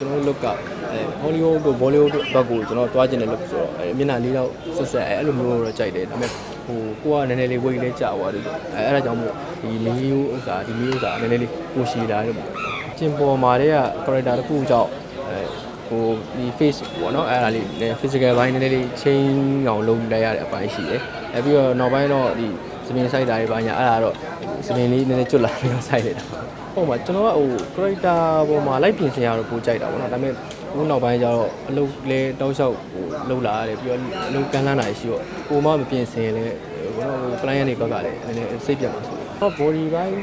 ကျွန်တော်တို့ look ကအဲဟောလီဝုဒ်တို့ဘောလီဝုဒ်တို့ဘက်ကိုကျွန်တော်တွားကျင်တဲ့ look ဆိုတော့အဲမျက်နှာလေးတော့ဆက်ဆက်အဲအဲ့လိုမျိုးတော့ကြိုက်တယ်ဒါပေမဲ့ဟိုကိုကနည်းနည်းလေး weight လေးကျသွားတယ်အဲအဲ့ဒါကြောင့်မို့ဒီမီယိုဥစ္စာဒီမီယိုဥစ္စာနည်းနည်းလေးကိုရှည်လာတယ်ပေါ့ကျင်ပေါ်မှာတည်းက character တစ်ခုကြောင့်အဲဟိုဒီ face ပေါ့နော်အဲ့ဒါလေး physical ဘိုင်းနည်းနည်းလေး change အောင်လုပ်လိုက်ရတဲ့အပိုင်းရှိတယ်အဲပြီးတော့နောက်ပိုင်းတော့ဒီ စပင်စိုက်တာတွေပါညာအဲ့ဒါတော့စပင်လေးနည်းနည်းကျွတ်လာပြီးတော့စိုက်နေတာဟုတ်ပါကျွန်တော်ကဟို character ပေါ်မှာလိုက်ပြင်ဆင်ရတော့ပိုကြိုက်တာပေါ့နော်ဒါပေမဲ့ခုနောက်ပိုင်းကျတော့အလုပ်လဲတောက်လျှောက်ဟိုလှုပ်လာရတယ်ပြီးတော့အလုပ်ကမ်းလှမ်းတာရှိတော့ကိုမမပြင်ဆင်ရင်လည်းဟိုတော့ဟို client တွေဘက်ကလည်းနည်းနည်းစိတ်ပြတ်မှာဆိုတော့ body ဘိုင်း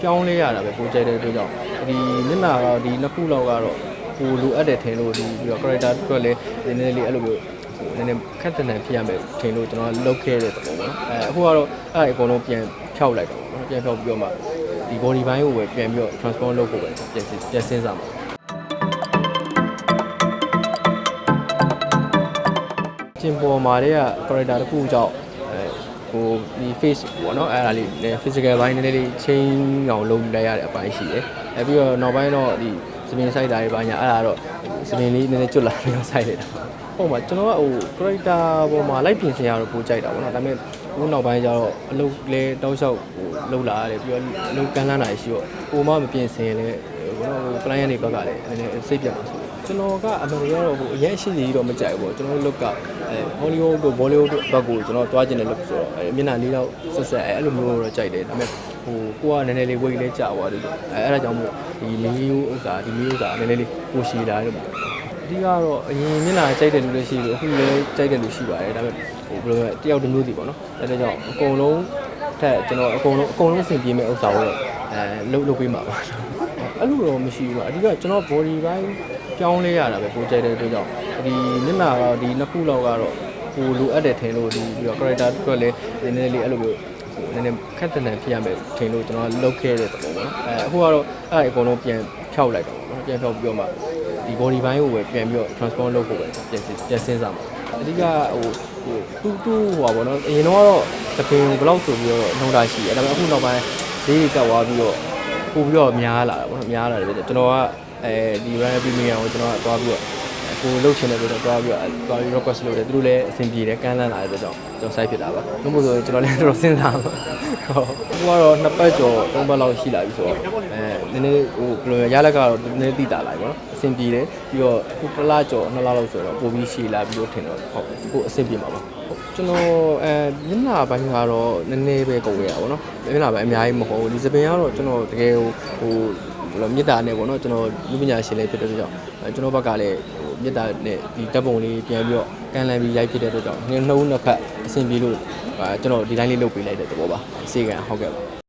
ပြောင်းလဲရတာပဲပိုကြိုက်တဲ့အတွက်ကြောင့်ဒီမျက်နှာကတော့ဒီနှစ်ခုလောက်ကတော့ဟိုလိုအပ်တယ်ထင်လို့ဒီပြီးတော့ character အတွက်လည်းနည်းနည်းလေးအဲ့လိုမျိုး နည်းနည်းခက်တန်တန်ဖြစ်ရမယ်ထင်လို့ကျွန်တော်လုတ်ခဲ့တဲ့ပုံပေါ့နော်အဲအခုကတော့အဲ့အကုန်လုံးပြန်ဖြောက်လိုက်တော့ပေါ့နော်ပြန်ဖြောက်ပြီးတော့မှဒီ body ဘိုင်းကိုပဲပြန်ပြီးတော့ transform လုပ်ဖို့ပဲပြန်ပြန်စဉ်းစားမှာကျင်ပေါ်မှာတည်းက character တစ်ခုကြောင့်အဲဟိုဒီ face ပေါ့နော်အဲ့ဒါလေး physical ဘိုင်းနည်းနည်းလေး change အောင်လုပ်လိုက်ရတဲ့အပိုင်းရှိတယ်အဲပြီးတော့နောက်ပိုင်းတော့ဒီ စပင်စိုက်တာတွေပါညာအဲ့ဒါတော့စပင်လေးနည်းနည်းကျွတ်လာပြီးတော့စိုက်နေတာဟုတ်ပါကျွန်တော်ကဟို character ပေါ်မှာလိုက်ပြင်ဆင်ရတော့ပိုကြိုက်တာပေါ့နော်ဒါပေမဲ့ခုနောက်ပိုင်းကျတော့အလုပ်လဲတောက်လျှောက်ဟိုလှုပ်လာရတယ်ပြီးတော့အလုပ်ကမ်းလှမ်းတာရှိတော့ကိုမမပြင်ဆင်ရင်လည်းဟိုတော့ client တွေဘက်ကလည်းနည်းနည်းစိတ်ပြတ်မှာဆိုကျွန်တော်ကအမှန်တကယ်တော့ဟိုအရင်အရှိကြီးတော့မကြိုက်ဘူးပေါ့ကျွန်တော်တို့ look ကအဲဟောလီဝုဒ်တို့ဘောလီဝုဒ်တို့ဘက်ကိုကျွန်တော်တွားကျင်တဲ့ look ဆိုတော့အဲမျက်နှာလေးတော့ဆက်ဆက်အဲအဲ့လိုမျိုးတော့ကြိုက်တယ်ဒါပေမဲ့ ဟိုကိုကနည်းနည်းလေး weight လေးကျသွားတယ်အဲအဲ့ဒါကြောင့်မို့ဒီမီယိုဥစ္စာဒီမီယိုဥစ္စာနည်းနည်းလေးကိုရှည်လာတယ်ပေါ့အဓိကတော့အရင်မျက်နှာကြိုက်တဲ့လူတွေရှိပြီးအခုလည်းကြိုက်တဲ့လူရှိပါတယ်ဒါပေမဲ့ဟိုဘယ်လိုလဲတယောက်တစ်မျိုးစီပေါ့နော်အဲဒါကြောင့်အကုန်လုံးထက်ကျွန်တော်အကုန်လုံးအကုန်လုံးအဆင်ပြေမဲ့ဥစ္စာကိုတော့အဲလုပ်လုပ်ပေးမှာပါအဲ့လိုတော့မရှိဘူးပါအဓိကကျွန်တော် body ဘိုင်းပြောင်းလဲရတာပဲပိုကြိုက်တဲ့အတွက်ကြောင့်ဒီမျက်နှာကတော့ဒီနှစ်ခုလောက်ကတော့ဟိုလိုအပ်တယ်ထင်လို့ဒီပြီးတော့ character အတွက်လည်းနည်းနည်းလေးအဲ့လိုမျိုးဟို နည်းနည်းခက်တန်တန်ဖြစ်ရမယ်ထင်လို့ကျွန်တော်လုတ်ခဲ့တဲ့ပုံပေါ့နော်အဲအခုကတော့အဲ့ဒါအကုန်လုံးပြန်ဖြောက်လိုက်တော့ပေါ့နော်ပြန်ဖြောက်ပြီးတော့မှဒီ body ဘိုင်းကိုပဲပြန်ပြီးတော့ transform လုပ်ဖို့ပဲပြန်ပြန်စဉ်းစားမှာအဓိကဟိုဟိုတူတူဟိုပါပေါ့နော်အရင်တော့ကတော့သပင်ဘယ်လောက်ဆိုပြီးတော့နှုံတာရှိတယ်ဒါပေမဲ့အခုနောက်ပိုင်းဈေးကြီးကတ်သွားပြီးတော့ပို့ပြီးတော့များလာတာပေါ့နော်များလာတယ်ပြကျွန်တော်ကအဲဒီ run premium ကိုကျွန်တော်ကသွားပြီးတော့ ကိုလှုပ်ချင်တဲ့ဆိုတော့တွားပြီးတော့တွားပြီး request လုပ်တယ်သူတို့လည်းအဆင်ပြေတယ်ကမ်းလှမ်းလာတဲ့အတွက်ကြောင့်ကျွန်တော် site ဖြစ်တာပါ။လို့မို့ဆိုရင်ကျွန်တော်လည်းတော်တော်စဉ်းစားပါ။ဟုတ်။အခုကတော့နှစ်ပတ်ကျော်သုံးပတ်လောက်ရှိလာပြီဆိုတော့အဲနည်းနည်းဟိုဘယ်လိုလဲရလက်ကတော့နည်းနည်းသိတာလိုက်ပေါ့နော်။အဆင်ပြေတယ်ပြီးတော့ခုတစ်လကျော်နှစ်လလောက်ဆိုတော့ပိုပြီးရှည်လာပြီးတော့ထင်တော့ဟုတ်ကိုအဆင်ပြေမှာပါ။ကျွန်တော်အဲမျက်နှာပိုင်းကတော့နည်းနည်းပဲကုန်ရတာပေါ့နော်။မျက်နှာပိုင်းအများကြီးမဟုတ်ဘူး။ဒီစပင်ကတော့ကျွန်တော်တကယ်ဟိုဟိုဘယ်လိုမေတ္တာနဲ့ပေါ့နော်ကျွန်တော်လူပညာရှင်လေးဖြစ်တဲ့အတွက်ကြောင့်အဲကျွန်တော်ဘက်ကလည်းဟို မေတ္တာနဲ့ဒီတပ်ပုံလေးပြန်ပြီးတော့ကန်လန်ပြီးရိုက်ဖြစ်တဲ့အတွက်ကြောင့်နှုတ်နှစ်ဖက်အဆင်ပြေလို့အဲကျွန်တော်ဒီတိုင်းလေးလုပ်ပေးလိုက်တဲ့သဘောပါ။အစီကံဟုတ်ကဲ့ပါ